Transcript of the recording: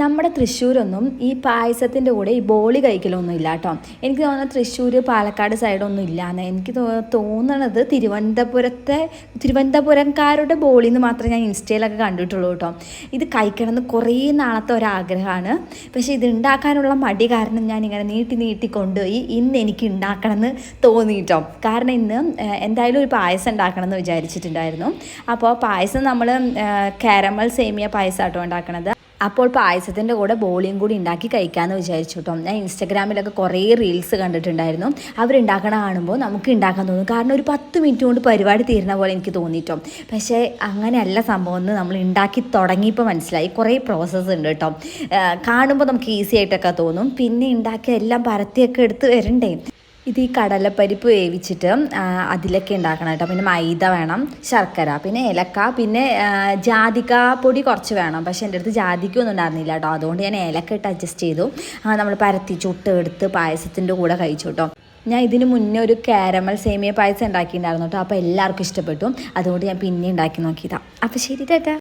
നമ്മുടെ തൃശ്ശൂരൊന്നും ഈ പായസത്തിന്റെ കൂടെ ഈ ബോളി കഴിക്കലൊന്നും ഇല്ല കേട്ടോ. എനിക്ക് തോന്നുന്നത് തൃശ്ശൂർ പാലക്കാട് സൈഡൊന്നും ഇല്ലാന്ന്. എനിക്ക് തോന്നണത് തിരുവനന്തപുരത്തെ തിരുവനന്തപുരംകാരുടെ ബോളി എന്ന് മാത്രമേ ഞാൻ ഇൻസ്റ്റയിലൊക്കെ കണ്ടിട്ടുള്ളൂ കേട്ടോ. ഇത് കഴിക്കണം എന്ന് കുറേ നാളത്തെ ഒരാഗ്രഹമാണ്. പക്ഷേ ഇത് ഉണ്ടാക്കാനുള്ള മടി കാരണം ഞാൻ ഇങ്ങനെ നീട്ടി നീട്ടി കൊണ്ടുപോയി ഇന്ന് എനിക്ക് ഉണ്ടാക്കണം എന്ന് തോന്നി കേട്ടോ. കാരണം ഇന്ന് എന്തായാലും ഒരു പായസം ഉണ്ടാക്കണം എന്ന് വിചാരിച്ചിട്ടുണ്ടായിരുന്നു. അപ്പോൾ പായസം നമ്മൾ കാരമൽ സേമിയ പായസം ആട്ടോ ഉണ്ടാക്കണത് അപ്പോൾ പായസത്തിന്റെ കൂടെ ബോളിയും കൂടി ഉണ്ടാക്കി കഴിക്കാമെന്ന് വിചാരിച്ചു കേട്ടോ. ഞാൻ ഇൻസ്റ്റഗ്രാമിലൊക്കെ കുറേ റീൽസ് കണ്ടിട്ടുണ്ടായിരുന്നു. അവരുണ്ടാക്കണ കാണുമ്പോൾ നമുക്ക് ഉണ്ടാക്കാൻ തോന്നും. കാരണം ഒരു പത്ത് മിനിറ്റ് കൊണ്ട് പരിപാടി തീരുന്ന പോലെ എനിക്ക് തോന്നിട്ടോ. പക്ഷേ അങ്ങനെയല്ല സംഭവം. എന്ന് നമ്മൾ ഉണ്ടാക്കി തുടങ്ങിയപ്പോൾ മനസ്സിലായി. കുറേ പ്രോസസ്സ് ഉണ്ട് കേട്ടോ. കാണുമ്പോൾ നമുക്ക് ഈസി ആയിട്ടൊക്കെ തോന്നും. പിന്നെ ഉണ്ടാക്കിയ എല്ലാം പരത്തിയൊക്കെ എടുത്ത് വരണ്ടേ? ഇത് ഈ കടലപ്പരിപ്പ് വേവിച്ചിട്ട് അതിലൊക്കെ ഉണ്ടാക്കണം കേട്ടോ. പിന്നെ മൈദ വേണം ശർക്കര പിന്നെ ഏലക്ക പിന്നെ ജാതിക പൊടി കുറച്ച് വേണം. പക്ഷേ എന്റെ അടുത്ത് ജാതിക്കൊന്നും ഉണ്ടായിരുന്നില്ല കേട്ടോ. അതുകൊണ്ട് ഞാൻ ഏലക്ക ഇട്ട് അഡ്ജസ്റ്റ് ചെയ്തു. നമ്മൾ പരത്തി ചുട്ട് എടുത്ത് പായസത്തിന്റെ കൂടെ കഴിച്ചു കേട്ടോ. ഞാൻ ഇതിന് മുന്നേ ഒരു കാരമൽ സേമിയ പായസം ഉണ്ടാക്കിയിട്ടുണ്ടായിരുന്നു കേട്ടോ. അപ്പോൾ എല്ലാവർക്കും ഇഷ്ടപ്പെട്ടു. അതുകൊണ്ട് ഞാൻ പിന്നെ ഉണ്ടാക്കി നോക്കിയതാണ് അപ്പോൾ ശരി ചേട്ടാ